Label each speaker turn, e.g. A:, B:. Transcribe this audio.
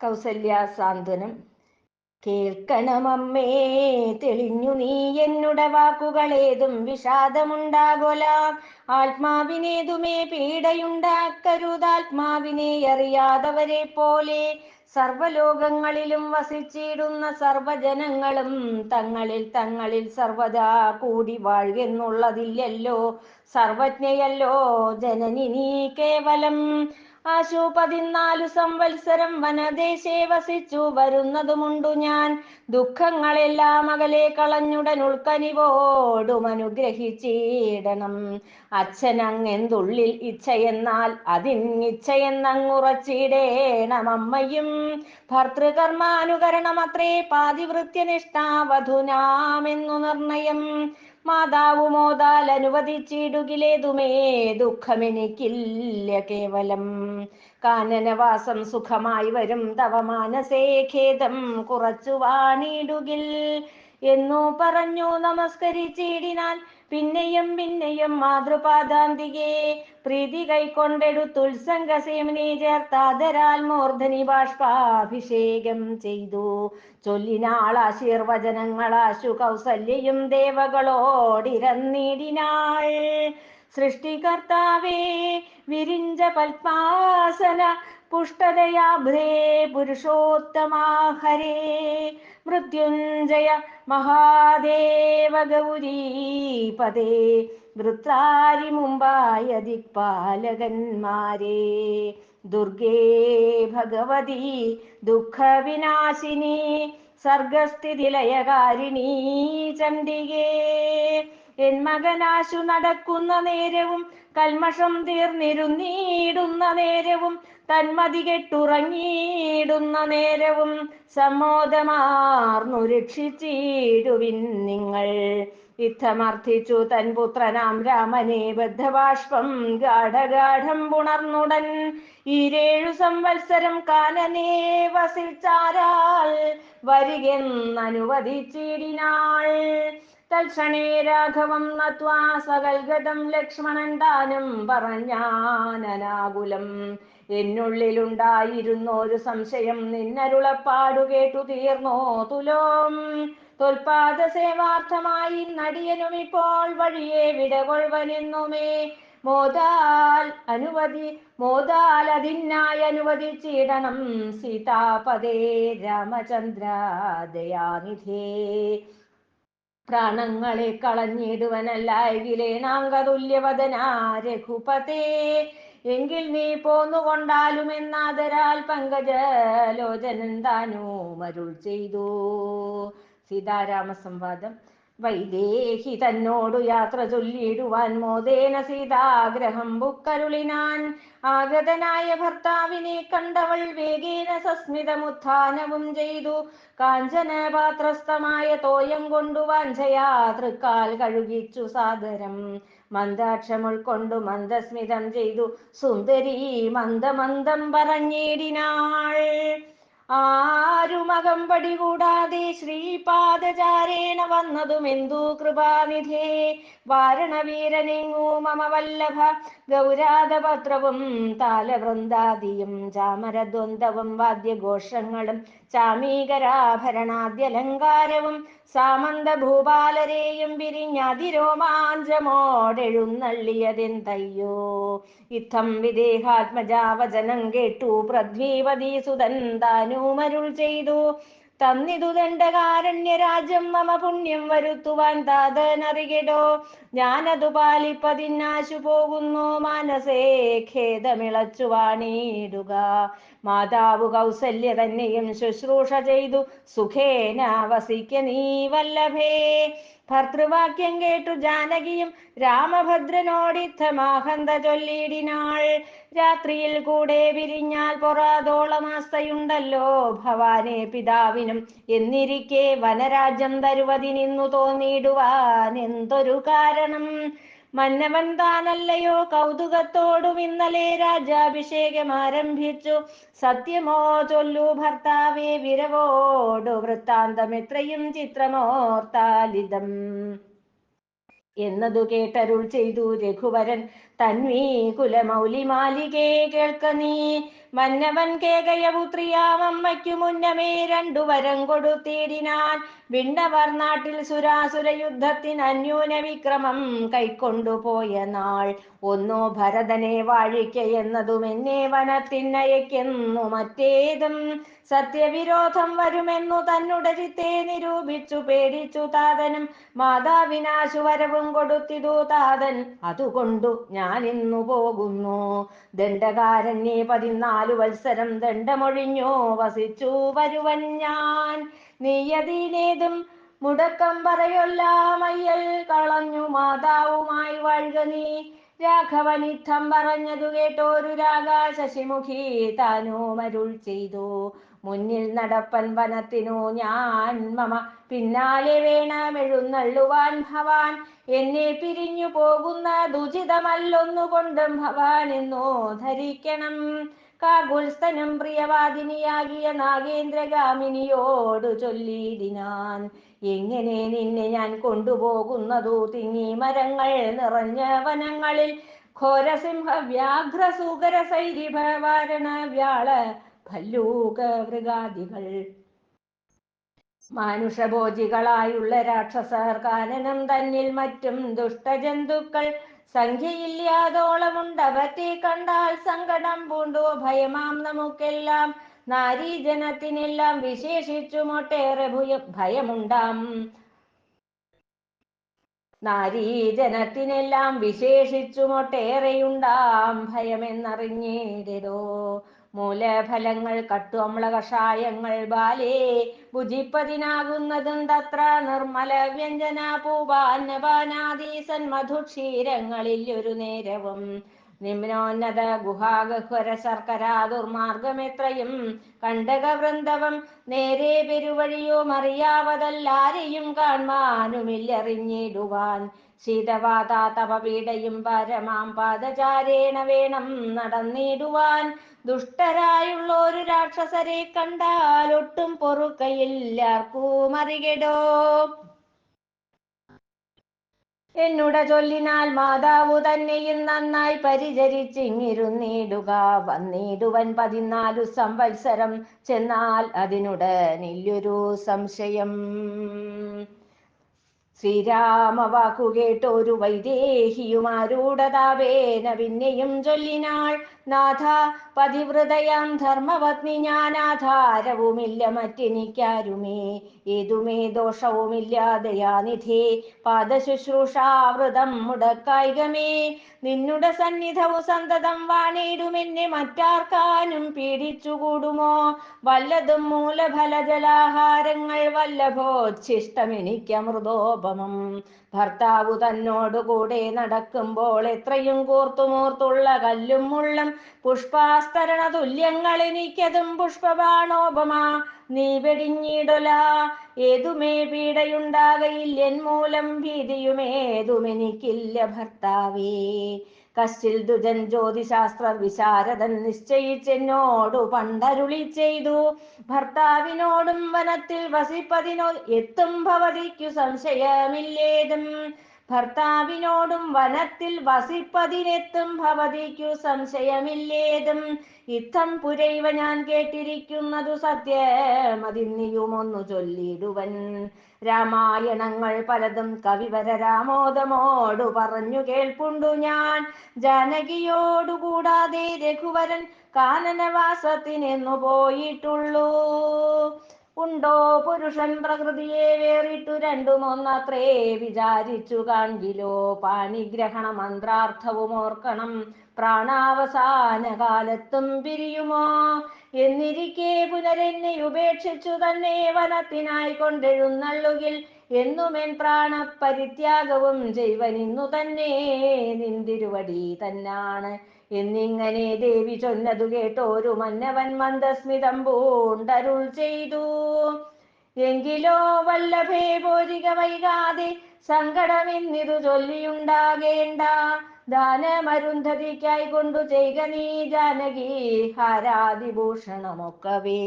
A: കൗസല്യ സാന്ത്വനം കേൾക്കണമമ്മേ തെളിഞ്ഞു നീ എന്നുടെ വാക്കുകളേതും വിഷാദമുണ്ടാകൊല. ആത്മാവിനേതുമേ പീഡയുണ്ടാക്കരുതാത്മാവിനെ അറിയാതവരെ പോലെ സർവലോകങ്ങളിലും വസിച്ചിടുന്ന സർവജനങ്ങളും തങ്ങളിൽ തങ്ങളിൽ സർവദാ കൂടി വാഴുകെന്നുള്ളതില്ലല്ലോ സർവജ്ഞയല്ലോ ജനനി നീ കേവലം ആശു പതിനാലു സംവത്സരം വനദേശേ വസിച്ചു. വരുന്നതുമുണ്ടു ഞാൻ. ദുഃഖങ്ങളെല്ലാം അകലെ കളഞ്ഞുടൻ ഉൾക്കനിവോടും അനുഗ്രഹിച്ചിടണം. അച്ഛനങ്ങെന്തുള്ളിൽ ഇച്ഛയെന്നാൽ അതിൻ ഇച്ഛയെന്നങ്ങുറച്ചിടേണം. അമ്മയും ഭർത്തൃകർമാനുകരണമത്രേ പാതിവൃത്യനിഷ്ഠാവധുനാമെന്നു നിർണയം. മാതാവു മോതാൽ അനുവദിച്ചിടുകിലേതുമേ ദുഃഖമെനിക്കില്ല കേവലം. കാനനവാസം സുഖമായി വരും തവ മാനസേ ഖേദം കുറച്ചു വാണിടുകിൽ. എന്നു പറഞ്ഞു നമസ്കരിച്ചിടിനാൽ പിന്നെയും പിന്നെയും മാതൃപാദാന്തികെ പ്രീതി കൈക്കൊണ്ടെടുത്തുത്സംഗസേമിനെ ചേർത്താതരാൽ മൂർധനി ബാഷ്പാഭിഷേകം ചെയ്തു. ചൊല്ലിനാൾ ആശീർവചനങ്ങളാശു കൗസല്യയും ദേവകളോടിരന്നിടിനാൾ. സൃഷ്ടികർത്താവേ വിരിഞ്ച പത്മാസന പുരുഷോത്തമാ ഹരേ. മൃത്യുഞ്ജയ മഹാദേവ ഗൗരീപദേ വൃത്താരി മുമ്പായ ദിക്പാലകന്മാരെ. ദുർഗേ ഭഗവതി ദുഃഖവിനാശിനി. സർഗസ്ഥിതിലയകാരിണീ ചണ്ഡികേ. എൻ മകനാശു നടക്കുന്ന നേരവും കൽമഷം തീർന്നിരുന്നീടുന്ന നേരവും തന്മതി കെട്ടുറങ്ങിയിടുന്ന നേരവും സമ്മോദമാർന്നു രക്ഷിച്ചിടുവിൻ നിങ്ങൾ. യുദ്ധമർത്ഥിച്ചു തൻ പുത്രനാം രാമനെ ബദ്ധബാഷ്പം ഗാഠഗാഠം പുണർന്നുടൻ ഈരേഴു സംവത്സരം കാനനെ വസിച്ചാരാൽ വരികെന്നനുവദിച്ചിടിനാൾ. തൽക്ഷണേ രാഘവം നത്വാ സകൽഗതം ലക്ഷ്മണൻ താനും പറഞ്ഞാനനാകുലം. എന്നുള്ളിലുണ്ടായിരുന്നൊരു സംശയം നിന്നരുളപ്പാടു കേട്ടു തീർന്നോ തുലോം. തൊൽപാദ സേവാർത്ഥമായി നടിയനും ഇപ്പോൾ വഴിയെ വിടകൊഴുവനെന്നുമേ മോദാൽ അനുവദി മോദാൽ അതിനായി അനുവദിച്ചിടണം. സീതാപദേ രാമചന്ദ്ര ദയാനിധേ. പ്രാണങ്ങളെ കളഞ്ഞിടുവനല്ലായകിലേണാങ്കതുല്യവദനാ രഘുപതേ. എങ്കിൽ നീ പോന്നുകൊണ്ടാലും എന്നാദരാൽ പങ്കജലോചനൻ താനും മരുൾ ചെയ്തു. സീതാരാമ സംവാദം വൈദേഹി തന്നോടു യാത്ര ചൊല്ലിയിടുവാൻ മോദേന സീതാഗ്രഹം ബുക്കരുളിനാൻ ആഗതനായ ഭർത്താവിനെ കണ്ടവൾ വേഗേന സസ്മിതമുത്ഥാനവും ചെയ്തു. കാഞ്ചന പാത്രസ്ഥമായ തോയം കൊണ്ടു വാഞ്ചയാ തൃക്കാൽ കഴുകിച്ചു സാദരം. മന്ദാക്ഷം ഉൾക്കൊണ്ടു മന്ദസ്മിതം ചെയ്തു. സുന്ദരി മന്ദമന്ദം പറഞ്ഞിടിനാൾ. ആരുമകമ്പടി കൂടാതെ ശ്രീപാദചാരേണ വന്നതും എന്തു കൃപാനിധേ? വാരണവീരനെങ്ങൂ മമ വല്ലഭ ഗൗരാതപത്രവും താലവൃന്ദാദിയും ചാമരദ്വന്ദ്വവും വാദ്യഘോഷങ്ങളും ചാമീകരാഭരണാദ്യലങ്കാരവും സാമന്ത ഭൂപാലരെയും പിരിഞ്ഞതിരോമാഞ്ചമോടെഴുന്നള്ളിയതെന്തയ്യോ? ഇത്തം വിദേഹാത്മജാവചനം കേട്ടു പൃഥ്വീവതി സുതൻ താനുമരുൾ ചെയ്തു. തന്നിതു ദണ്ഡകാരണ്യ രാജ്യം മമ പുണ്യം വരുത്തുവാൻ താതനറികടോ ഞാനതു പാലിപ്പതിനാശു പോകുന്നു. മനസേ ഖേദമിളച്ചു വാണിടുക മാതാവ് കൗസല്യ തന്നെയും ശുശ്രൂഷ ചെയ്തു. സുഖേന വസിക്ക നീ വല്ലഭേ. ഭർത്തൃവാക്യം കേട്ടു ജാനകിയും രാമഭദ്രനോടിത്തമാഹന്ത ചൊല്ലിയിടിനാൾ. രാത്രിയിൽ കൂടെ വിരിഞ്ഞാൽ പൊറാതോളമാസ്തയുണ്ടല്ലോ ഭവാനെ പിതാവിനും എന്നിരിക്കെ വനരാജ്യം തരുവതിനിന്നു തോന്നിയിടുവാൻ എന്തൊരു കാരണം. മന്നവൻ താനല്ലയോ കൗതുകത്തോടും ഇന്നലെ രാജാഭിഷേകം ആരംഭിച്ചു. സത്യമോ ചൊല്ലു ഭർത്താവേ വിരവോടു വൃത്താന്തം എത്രയും ചിത്രമോർത്താലിതം. എന്നതു കേട്ടരുൾ ചെയ്തു രഘുവരൻ. തന്വീ കുലമൗലി മാലികേ കേൾക്ക നീ. മന്നവൻ കേകയപുത്രിയാം അമ്മയ്ക്കു മുന്നമേ രണ്ടു വരം കൊടുത്തിടിനാൻ. വിണ്ണവർ നാട്ടിൽ സുരാസുര യുദ്ധത്തിന് അന്യൂന വിക്രമം കൈക്കൊണ്ടുപോയ നാൾ. ഒന്നോ ഭരതനെ വാഴിക്ക എന്നതും എന്നെ വനത്തിനയക്കെന്നു മറ്റേതും സത്യവിരോധം വരുമെന്നു തന്നുടരിത്തെ നിരൂപിച്ചു പേടിച്ചു താതനും. മാതാവിനാശു വരവും കൊടുത്തിതു താതൻ അതുകൊണ്ടു ഞാൻ ഇന്നു പോകുന്നു. ദണ്ഡകാരണ്യെ പതിനാലു വത്സരം ദണ്ഡമൊഴിഞ്ഞോ വസിച്ചു വരുവൻ ഞാൻ. നീയതിനേതും മുടക്കം പറയൊല്ലാമയ്യൽ കളഞ്ഞു മാതാവുമായി വാഴുക നീ. രാഘവനിത്തം പറഞ്ഞതു കേട്ടോരു രാഗ ശശിമുഖി താനോ മരുൾ ചെയ്തു. മുന്നിൽ നടപ്പൻ വനത്തിനു ഞാൻ മമ. പിന്നാലെ വേണമെഴുന്നള്ളുവാൻ ഭവാൻ. എന്നെ പിരിഞ്ഞു പോകുന്ന ദുചിതമല്ലൊന്നുകൊണ്ടും ഭവാൻ എന്നോ ധരിക്കണം. കാകുൽസ്ഥനും പ്രിയവാദിനിയാകിയ നാഗേന്ദ്രഗാമിനിയോടു ചൊല്ലിയിടിനാൻ. എങ്ങനെ നിന്നെ ഞാൻ കൊണ്ടുപോകുന്നതു? തിങ്ങി മരങ്ങൾ നിറഞ്ഞ വനങ്ങളിൽ ഘോരസിംഹ വ്യാഘ്ര സൂകര സൈരിഭ വാരണ വ്യാള ഭല്ലൂക മൃഗാദികൾ മാനുഷഭോജികളായുള്ള രാക്ഷസർ കാനനം തന്നിൽ മറ്റും ദുഷ്ടജന്തുക്കൾ സംഖ്യയില്ലാതോളമുണ്ടവറ്റെ കണ്ടാൽ സങ്കടം പൂണ്ടോ ഭയമാം നമുക്കെല്ലാം നാരീജനത്തിനെല്ലാം വിശേഷിച്ചുമൊട്ടേറെ ഭുയ ഭയമുണ്ടാം നാരീജനത്തിനെല്ലാം വിശേഷിച്ചുമൊട്ടേറെയുണ്ടാം ഭയമെന്നറിഞ്ഞേരോ മൂലഫലങ്ങൾ കട്ടു അമ്ല കഷായങ്ങൾ ബാലേ ഭുജിപ്പതിനാകുന്നതും തത്ര നിർമ്മല വ്യഞ്ജന പൂപാന്നപാനാദി സന്മധുക്ഷീരങ്ങളിൽ ഒരു നേരവും. നിമ്നോന്നത ഗുഹാഗഹ്വര ശർക്കരാ ദുർമാർഗമെത്രയും കണ്ടകവൃന്ദവം നേരെ പെരുവഴിയോ മറിയാവതല്ലാരെയും കാൺമാനുമില്ലറിഞ്ഞിടുവാൻ ശീതവാതാ തപപീഠയും പരമാം പാദചാരേണ വേണം നടന്നിടുവാൻ. ദുഷ്ടരായുള്ളൊരു രാക്ഷസരെ കണ്ടാൽ ഒട്ടും പൊറുക്കയില്ലാർക്കും അറികെടോ എന്നുട ചൊല്ലിനാൽ മാതാവു തന്നെയും നന്നായി പരിചരിച്ചിങ്ങിരുന്നിടുക. വന്നിടുവൻ പതിനാലു സംവത്സരം ചെന്നാൽ അതിനുടനില്ലൊരു സംശയം. ശ്രീരാമ വാക്കു കേട്ടൊരു വൈദേഹിയുമാരൂഢതാവേന പിന്നെയും ചൊല്ലിനാൾ. നാഥ പതിവൃതയാം ധർമ്മപത്നി ഞാൻ ആധാരവുമില്ല മറ്റെനിക്കാരുമേ. ഏതുമേ ദോഷവുമില്ലാതെയാനിധേ. പാദശുശ്രൂഷാവൃതം മുടക്കായികമേ. നിന്നുടെ സന്നിധവും സന്തതം വാണിടുമെന്നെ മറ്റാർക്കാനും പീഡിച്ചുകൂടുമോ? വല്ലതും മൂലഫലജലാഹാരങ്ങൾ വല്ലഭോച്ഛിഷ്ടം എനിക്കമൃതോപമം ഭർത്താവു തന്നോടുകൂടെ നടക്കുമ്പോൾ എത്രയും കൂർത്തുമൂർത്തുള്ള കല്ലും മുള്ളും പുഷ്പാസ്തരണ തുല്യങ്ങൾ എനിക്കതും പുഷ്പബാണോപമ. നീ വെടിഞ്ഞിടല. ഏതുമേ പീഡയുണ്ടാകയില്ലെൻ മൂലം ഭീതിയുമേതുമെനിക്കില്ല ഭർത്താവേ. കശ്ചിൽ ദുജൻ ജ്യോതിശാസ്ത്ര വിശാരദൻ നിശ്ചയിച്ചെന്നോടു പണ്ടരുളി ചെയ്തു. ഭർത്താവിനോടും വനത്തിൽ വസിപ്പതിനോ എത്തും ഭവതിക്കു സംശയമില്ലേതും. ഭർത്താവിനോടും വനത്തിൽ വസിപ്പതിനെത്തും ഭവതിക്കു സംശയമില്ലേതും. ഇത്തം പുരൈവ ഞാൻ കേട്ടിരിക്കുന്നതു സത്യമതിന്നിയുമൊന്നു ചൊല്ലിടുവൻ. രാമായണങ്ങൾ പലതും കവിവര രാമോദമോടു പറഞ്ഞു കേൾപ്പുണ്ടു ഞാൻ. ജാനകിയോടു കൂടാതെ രഘുവരൻ കാനനവാസത്തിനെന്നു പോയിട്ടുള്ളൂ. ഉണ്ടോ പുരുഷൻ പ്രകൃതിയെ വേറിട്ടു രണ്ടും മൂന്നത്രേ വിചാരിച്ചു കാൺകിലോ പാണിഗ്രഹണ മന്ത്രാർത്ഥവും ഓർക്കണം. പ്രാണാവസാന കാലത്തും പിരിയുമോ? എന്നിരിക്കെ പുനരെന്നെ ഉപേക്ഷിച്ചു തന്നെ വനത്തിനായി കൊണ്ടെഴുന്നള്ളുകിൽ എന്നുമെൻ പ്രാണപരിത്യാഗവും ചെയ്വനിന്നു തന്നെ നിന്തിരുവടി തന്നാണ്. എന്നിങ്ങനെ ദേവി ചൊന്നതു കേട്ടോരു മന്നവൻ മന്ദസ്മിതം പൂണ്ടരുൾ ചെയ്തു. എങ്കിലോ വല്ലഭേ പോരിക വൈകാതെ സങ്കടമെന്നിതു ചൊല്ലിയുണ്ടാകേണ്ട. ദാനമരുന്ധതിക്കായി കൊണ്ടു ചെയ്ക നീ ജാനകി ഹാരാതിഭൂഷണമൊക്കവേ